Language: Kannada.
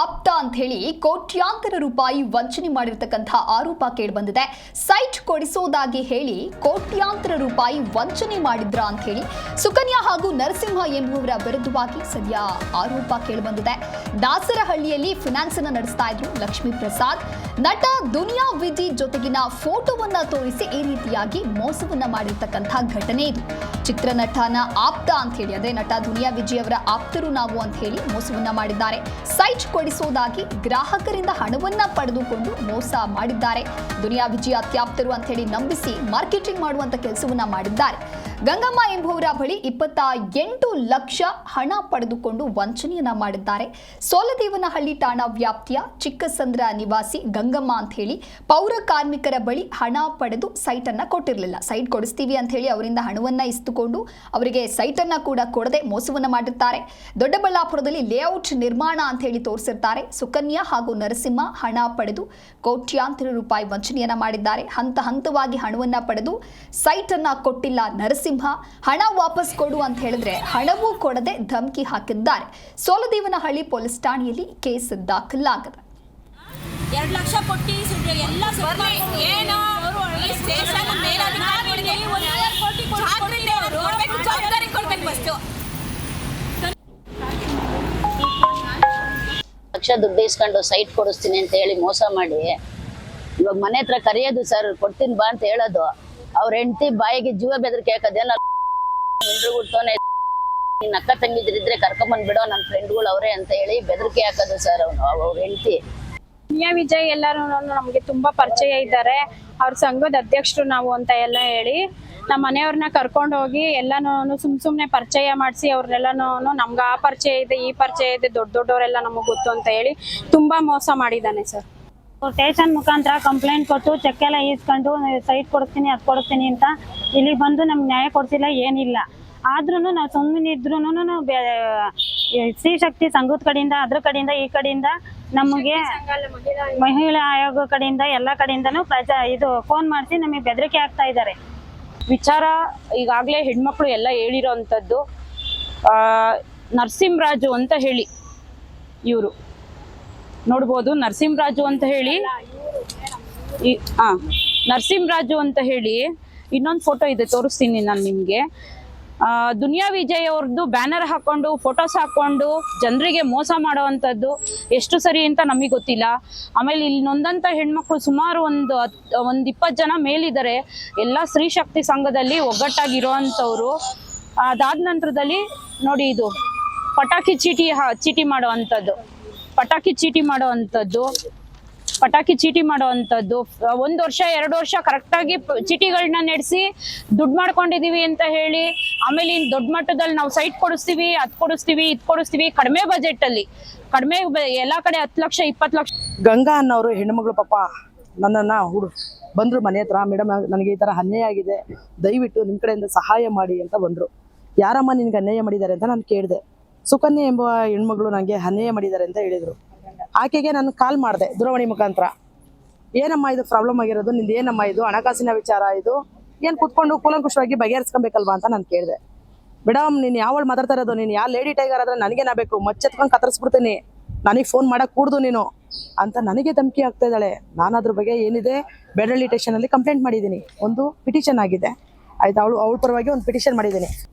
ಆಪ್ತ ಅಂತ ಹೇಳಿ ಕೋಟ್ಯಾಂತರ ರೂಪಾಯಿ ವಂಚನೆ ಮಾಡಿರ್ತಕ್ಕಂಥ ಆರೋಪ ಕೇಳಿಬಂದಿದೆ. ಸೈಟ್ ಕೊಡಿಸೋದಾಗಿ ಹೇಳಿ ಕೋಟ್ಯಾಂತರ ರೂಪಾಯಿ ವಂಚನೆ ಮಾಡಿದ್ರ ಅಂತ ಹೇಳಿ ಸುಕನ್ಯಾ ಹಾಗೂ ನರಸಿಂಹ ಎಂಬುವವರ ವಿರುದ್ಧವಾಗಿ ಸದ್ಯ ಆರೋಪ ಕೇಳಿಬಂದಿದೆ. ದಾಸರಹಳ್ಳಿಯಲ್ಲಿ ಫಿನಾನ್ಸ್ ಅನ್ನ ನಡೆಸ್ತಾ ಇದ್ರು ಲಕ್ಷ್ಮೀ ಪ್ರಸಾದ್. ನಟ ದುನಿಯಾ ವಿಜಿ ಜೊತೆಗಿನ ಫೋಟೋವನ್ನ ತೋರಿಸಿ ಈ ರೀತಿಯಾಗಿ ಮೋಸವನ್ನ ಮಾಡಿರ್ತಕ್ಕಂಥ ಘಟನೆ ಇದು. ಚಿತ್ರನಟನ ಆಪ್ತ ಅಂತ ಹೇಳಿ, ಅಂದ್ರೆ ನಟ ದುನಿಯಾ ವಿಜಿ ಅವರ ಆಪ್ತರು ನಾವು ಅಂತ ಹೇಳಿ ಮೋಸವನ್ನ ಮಾಡಿದ್ದಾರೆ. ಸೈಟ್ ಕೊಡಿಸುವುದಾಗಿ ಗ್ರಾಹಕರಿಂದ ಹಣವನ್ನ ಪಡೆದುಕೊಂಡು ಮೋಸ ಮಾಡಿದ್ದಾರೆ. ದುನಿಯಾ ವಿಜಯ ಅತ್ಯಾಪ್ತರು ಅಂತ ಹೇಳಿ ನಂಬಿಸಿ ಮಾರ್ಕೆಟಿಂಗ್ ಮಾಡುವಂತ ಕೆಲಸವನ್ನ ಮಾಡಿದ್ದಾರೆ. ಗಂಗಮ್ಮ ಎಂಬುವರ ಬಳಿ ಇಪ್ಪತ್ತ ಎಂಟು ಲಕ್ಷ ಹಣ ಪಡೆದುಕೊಂಡು ವಂಚನೆಯನ್ನ ಮಾಡಿದ್ದಾರೆ. ಸೋಲದೇವನಹಳ್ಳಿ ಠಾಣಾ ವ್ಯಾಪ್ತಿಯ ಚಿಕ್ಕಸಂದ್ರ ನಿವಾಸಿ ಗಂಗಮ್ಮ ಅಂತ ಹೇಳಿ ಪೌರ ಕಾರ್ಮಿಕರ ಬಳಿ ಹಣ ಪಡೆದು ಸೈಟ್ ಅನ್ನ ಕೊಟ್ಟಿರಲಿಲ್ಲ. ಸೈಟ್ ಕೊಡಿಸ್ತೀವಿ ಅಂತ ಹೇಳಿ ಅವರಿಂದ ಹಣವನ್ನ ಇಸ್ತುಕೊಂಡು ಅವರಿಗೆ ಸೈಟ್ ಅನ್ನ ಕೂಡ ಕೊಡದೆ ಮೋಸವನ್ನ ಮಾಡಿರ್ತಾರೆ. ದೊಡ್ಡಬಳ್ಳಾಪುರದಲ್ಲಿ ಲೇಔಟ್ ನಿರ್ಮಾಣ ಅಂತ ಹೇಳಿ ತೋರಿಸಿರ್ತಾರೆ. ಸುಕನ್ಯಾ ಹಾಗೂ ನರಸಿಂಹ ಹಣ ಪಡೆದು ಕೋಟ್ಯಾಂತರ ರೂಪಾಯಿ ವಂಚನೆಯನ್ನ ಮಾಡಿದ್ದಾರೆ. ಹಂತ ಹಂತವಾಗಿ ಹಣವನ್ನ ಪಡೆದು ಸೈಟ್ ಅನ್ನ ಕೊಟ್ಟಿಲ್ಲ ನರಸಿಂಹ. ಹಣ ವಾಪಸ್ ಕೊಡು ಅಂತ ಹೇಳಿದ್ರೆ ಹಣವೂ ಕೊಡದೆ ಧಮಕಿ ಹಾಕಿದ್ದಾರೆ. ಸೋಲದೇವನಹಳ್ಳಿ ಪೊಲೀಸ್ ಠಾಣೆಯಲ್ಲಿ ಕೇಸ್ ದಾಖಲಾಗಿದೆ. ಎರಡು ಲಕ್ಷ ಕೊಟ್ಟು ಎಲ್ಲ ಏನು? ಲಕ್ಷ ದುಡ್ಡು ಇಸ್ಕೊಂಡು ಸೈಟ್ ಕೊಡಿಸ್ತೀನಿ ಅಂತ ಹೇಳಿ ಮೋಸ ಮಾಡಿ. ಇವಾಗ ಮನೆ ಹತ್ರ ಕರೆಯೋದು ಸರ್ ಕೊಡ್ತೀನಿ ಬಾ ಅಂತ ಹೇಳೋದು. ಅವ್ರ ಹೆಂಡತಿ ಬಾಯಿಗೆ ಜೀವ ಬೆದರಿಕೆ ಹಾಕದೇ ನಾನು ನಿನ್ನ ಅಕ್ಕ ತಂಗಿದ್ರಿದ್ರೆ ಕರ್ಕೊಂಬಂದ್ ಬಿಡೋ ನನ್ನ ಫ್ರೆಂಡ್ಗಳು ಅವರೇ ಅಂತ ಹೇಳಿ ಬೆದರಿಕೆ ಹಾಕೋದು ಸರ್ ಅವನು ಅವ್ರ ಹೆಂಡತಿ. ಮಿಯಾ ವಿಜಯ್ ಎಲ್ಲರೂ ನಮಗೆ ತುಂಬಾ ಪರಿಚಯ ಇದ್ದಾರೆ. ಅವ್ರ ಸಂಘದ ಅಧ್ಯಕ್ಷರು ನಾವು ಅಂತ ಎಲ್ಲ ಹೇಳಿ ನಮ್ಮ ಮನೆಯವ್ರನ್ನ ಕರ್ಕೊಂಡು ಹೋಗಿ ಎಲ್ಲಾನು ಸುಮ್ ಸುಮ್ನೆ ಪರಿಚಯ ಮಾಡಿಸಿ ಅವ್ರನ್ನೆಲ್ಲಾನು ನಮ್ಗೆ ಆ ಪರಿಚಯ ಇದೆ, ಈ ಪರಿಚಯ ಇದೆ, ದೊಡ್ಡ ದೊಡ್ಡವರೆಲ್ಲ ನಮಗೆ ಗೊತ್ತು ಅಂತ ಹೇಳಿ ತುಂಬಾ ಮೋಸ ಮಾಡಿದ್ದಾನೆ ಸರ್ ಸ್ಟೇಷನ್ ಮುಖಾಂತರ ಕಂಪ್ಲೇಂಟ್ ಕೊಟ್ಟು ಚೆಕ್ ಎಲ್ಲ ಈಸ್ಕೊಂಡು ಸೈಟ್ ಕೊಡಿಸ್ತೀನಿ ಅದು ಕೊಡಿಸ್ತೀನಿ ಅಂತ ಇಲ್ಲಿ ಬಂದು ನಮ್ಗೆ ನ್ಯಾಯ ಕೊಡ್ತಿಲ್ಲ ಏನಿಲ್ಲ. ಆದ್ರೂ ನಾವು ಸುಮ್ಮನೆ ಇದ್ರೂ ಸ್ತ್ರೀ ಶಕ್ತಿ ಸಂಘದ ಕಡೆಯಿಂದ ಅದ್ರ ಕಡೆಯಿಂದ ಈ ಕಡೆಯಿಂದ ನಮಗೆ ಮಹಿಳಾ ಆಯೋಗ ಕಡೆಯಿಂದ ಎಲ್ಲ ಕಡೆಯಿಂದನೂ ಪ್ರಜಾ ಇದು ಫೋನ್ ಮಾಡಿಸಿ ನಮಗೆ ಬೆದರಿಕೆ ಆಗ್ತಾ ಇದ್ದಾರೆ ವಿಚಾರ ಈಗಾಗಲೇ ಹೆಣ್ಮಕ್ಳು ಎಲ್ಲ ಹೇಳಿರೋವಂಥದ್ದು ಆ, ನರಸಿಂಹರಾಜು ಅಂತ ಹೇಳಿ ಇವರು. ನೋಡ್ಬೋದು. ನರಸಿಂಹರಾಜು ಅಂತ ಹೇಳಿ. ಹಾ ನರಸಿಂಹರಾಜು ಅಂತ ಹೇಳಿ ಇನ್ನೊಂದು ಫೋಟೋ ಇದೆ, ತೋರಿಸ್ತೀನಿ ನಾನು ನಿಮಗೆ. ದುನಿಯಾ ವಿಜಯ್ ಅವ್ರದ್ದು ಬ್ಯಾನರ್ ಹಾಕೊಂಡು ಫೋಟೋಸ್ ಹಾಕೊಂಡು ಜನರಿಗೆ ಮೋಸ ಮಾಡುವಂಥದ್ದು ಎಷ್ಟು ಸರಿ ಅಂತ ನಮಗೆ ಗೊತ್ತಿಲ್ಲ. ಆಮೇಲೆ ಇಲ್ಲಿ ನೊಂದಂಥ ಹೆಣ್ಮಕ್ಳು ಸುಮಾರು ಒಂದು ಒಂದು ಇಪ್ಪತ್ತು ಜನ ಮೇಲಿದ್ದಾರೆ. ಎಲ್ಲ ಸ್ತ್ರೀ ಶಕ್ತಿ ಸಂಘದಲ್ಲಿ ಒಗ್ಗಟ್ಟಾಗಿರೋವಂಥವ್ರು. ಅದಾದ ನಂತರದಲ್ಲಿ ನೋಡಿ ಇದು, ಪಟಾಕಿ ಚೀಟಿ ಚೀಟಿ ಮಾಡುವಂಥದ್ದು. ಪಟಾಕಿ ಚೀಟಿ ಮಾಡುವಂಥದ್ದು, ಪಟಾಕಿ ಚೀಟಿ ಮಾಡುವಂಥದ್ದು ಒಂದು ವರ್ಷ, ಎರಡು ವರ್ಷ ಕರೆಕ್ಟಾಗಿ ಚೀಟಿಗಳನ್ನ ನಡೆಸಿ ದುಡ್ಡು ಮಾಡ್ಕೊಂಡಿದೀವಿ ಅಂತ ಹೇಳಿ, ಆಮೇಲೆ ಇನ್ನು ದೊಡ್ಡ ಮಟ್ಟದಲ್ಲಿ ನಾವು ಸೈಟ್ ಕೊಡಿಸ್ತೀವಿ, ಅದು ಕೊಡಿಸ್ತೀವಿ, ಇದು ಕೊಡಿಸ್ತೀವಿ, ಕಡಿಮೆ ಬಜೆಟ್ ಅಲ್ಲಿ ಕಡಿಮೆ ಎಲ್ಲಾ ಕಡೆ ಹತ್ತು ಲಕ್ಷ, ಇಪ್ಪತ್ತು ಲಕ್ಷ. ಗಂಗಾ ಅನ್ನೋರು ಹೆಣ್ಣುಮಗಳು ಪಾಪ ನನ್ನನ್ನು ಹುಡು, ಬಂದರು ಮನೆ ಹತ್ರ ಮೇಡಮ್ ನನಗೆ ಈ ಥರ ಅನ್ಯಾಯ ಆಗಿದೆ, ದಯವಿಟ್ಟು ನಿಮ್ಮ ಕಡೆಯಿಂದ ಸಹಾಯ ಮಾಡಿ ಅಂತ ಬಂದರು. ಯಾರಮ್ಮ ನಿನ್ಗೆ ಅನ್ಯಾಯ ಮಾಡಿದ್ದಾರೆ ಅಂತ ನಾನು ಕೇಳಿದೆ. ಸುಕನ್ಯಾ ಎಂಬ ಹೆಣ್ಮಗಳು ನನಗೆ ಅನ್ಯಾಯ ಮಾಡಿದ್ದಾರೆ ಅಂತ ಹೇಳಿದರು. ಆಕೆಗೆ ನಾನು ಕಾಲ್ ಮಾಡಿದೆ ದೂರವಾಣಿ ಮುಖಾಂತರ. ಏನಮ್ಮ ಇದು ಪ್ರಾಬ್ಲಮ್ ಆಗಿರೋದು? ನಿಂದು ಏನಮ್ಮ ಇದು? ಹಣಕಾಸಿನ ವಿಚಾರ ಇದು? ಏನು ಕುತ್ಕೊಂಡು ಕೂಲಂಕುಷವಾಗಿ ಬಗೆಹರಿಸ್ಕೊಬೇಕಲ್ವಾ ಅಂತ ನಾನು ಕೇಳಿದೆ. ಮೇಡಮ್ ನೀನು ಯಾವಳು ಮಾತಾಡ್ತಾ ಇರೋದು? ನೀನು ಯಾವ ಲೇಡಿ ಟೈಗರ್ ಆದ್ರೆ ನನಗೇನ ಬೇಕು. ಮಚ್ಚೆತ್ಕೊಂಡು ಕತ್ತರಿಸ್ಬಿಡ್ತೀನಿ. ನನಗೆ ಫೋನ್ ಮಾಡಕ್ ಕೂಡ್ದು ನೀನು. ಅಂತ ನನಗೆ ಧಮಕಿ ಆಗ್ತಾ ಇದ್ದಾಳೆ. ನಾನು ಅದ್ರ ಬಗ್ಗೆ ಏನಿದೆ? ಬೇಡಳ್ಳಿ ಸ್ಟೇಷನಲ್ಲಿ ಕಂಪ್ಲೇಂಟ್ ಮಾಡಿದ್ದೀನಿ. ಒಂದು ಪಿಟಿಷನ್ ಆಗಿದೆ. ಆಯ್ತು? ಅವಳು ಅವಳ ಪರವಾಗಿ ಒಂದು ಪಿಟಿಷನ್ ಮಾಡಿದ್ದೀನಿ.